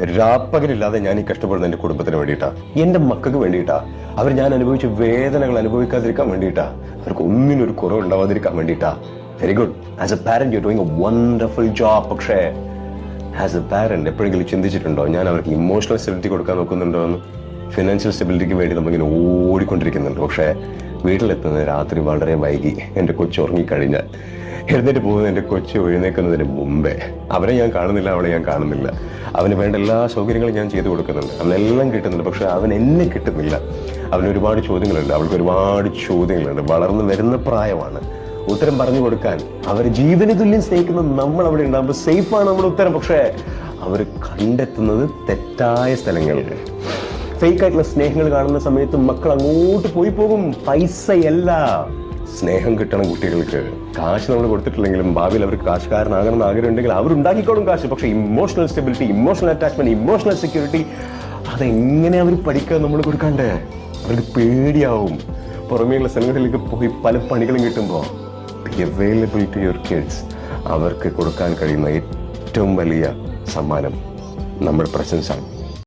രാപ്പകലില്ലാതെ ഞാൻ ഈ കഷ്ടപ്പെടുന്ന എന്റെ കുടുംബത്തിന് വേണ്ടിയിട്ടാ. എന്റെ മക്കൾക്ക് വേണ്ടിയിട്ടാ. അവർ ഞാൻ അനുഭവിച്ച വേദനകൾ അനുഭവിക്കാതിരിക്കാൻ വേണ്ടിയിട്ടാ. അവർക്ക് ഒന്നിനൊരു കുറവ് ഉണ്ടാവാതിരിക്കാൻ വേണ്ടിയിട്ടാ. Very good as a parent you doing a wonderful job പക്ഷേ ആസ് എ പാരന്റ് എപ്പോഴെങ്കിലും ചിന്തിച്ചിട്ടുണ്ടോ? ഞാൻ അവർക്ക് ഇമോഷണൽ സ്റ്റെബിലിറ്റി കൊടുക്കാൻ നോക്കുന്നുണ്ടോ എന്ന്? ഫിനാൻഷ്യൽ സ്റ്റെബിലിറ്റിക്ക് വേണ്ടി നമ്മളിങ്ങനെ ഓടിക്കൊണ്ടിരിക്കുന്നുണ്ട്. പക്ഷേ വീട്ടിലെത്തുന്നത് രാത്രി വളരെ വൈകി. എന്റെ കൊച്ചു ഉറങ്ങിക്കഴിഞ്ഞാൽ എഴുന്നേറ്റ് പോകുന്ന എന്റെ കൊച്ചു എഴുന്നേൽക്കുന്നതിന് മുമ്പേ. അവനെ ഞാൻ കാണുന്നില്ല അവളെ ഞാൻ കാണുന്നില്ല. അവന് വേണ്ട എല്ലാ സൗകര്യങ്ങളും ഞാൻ ചെയ്തു കൊടുക്കുന്നുണ്ട്. അവനെല്ലാം കിട്ടുന്നുണ്ട് പക്ഷെ അവൻ എന്നെ കിട്ടുന്നില്ല. അവന് ഒരുപാട് ചോദ്യങ്ങളുണ്ട്. അവൾക്ക് ഒരുപാട് ചോദ്യങ്ങളുണ്ട്. വളർന്നു വരുന്ന പ്രായമാണ്. ഉത്തരം പറഞ്ഞു കൊടുക്കാൻ അവർ ജീവന് തുല്യം സ്നേഹിക്കുന്ന നമ്മൾ അവിടെ ഉണ്ടാകുമ്പോൾ സേഫാണ് നമ്മുടെ ഉത്തരം. പക്ഷേ അവർ കണ്ടെത്തുന്നത് തെറ്റായ സ്ഥലങ്ങളിൽ ഫേക്ക് ആയിട്ടുള്ള സ്നേഹങ്ങൾ കാണുന്ന സമയത്ത് മക്കൾ അങ്ങോട്ട് പോയി പോകും. പൈസയല്ല. സ്നേഹം കിട്ടണം കുട്ടികൾക്ക്. കാശ് നമ്മൾ കൊടുത്തിട്ടില്ലെങ്കിലും ഭാവിയിൽ അവർക്ക് കാശുകാരനാകണം എന്ന് ആഗ്രഹം ഉണ്ടെങ്കിൽ അവർ ഉണ്ടാക്കിക്കോളും കാശ്. പക്ഷെ emotional stability emotional attachment emotional security അതെങ്ങനെ അവർ പഠിക്കാൻ നമ്മൾ കൊടുക്കണ്ടേ? അവർക്ക് പേടിയാവും. പുറമേയുള്ള സ്ഥലങ്ങളിലേക്ക് പോയി പല പണികളും കിട്ടുമ്പോൾ be available to your kids അവർക്ക് കൊടുക്കാൻ കഴിയുന്ന ഏറ്റവും വലിയ സമ്മാനം നമ്മുടെ ആണ്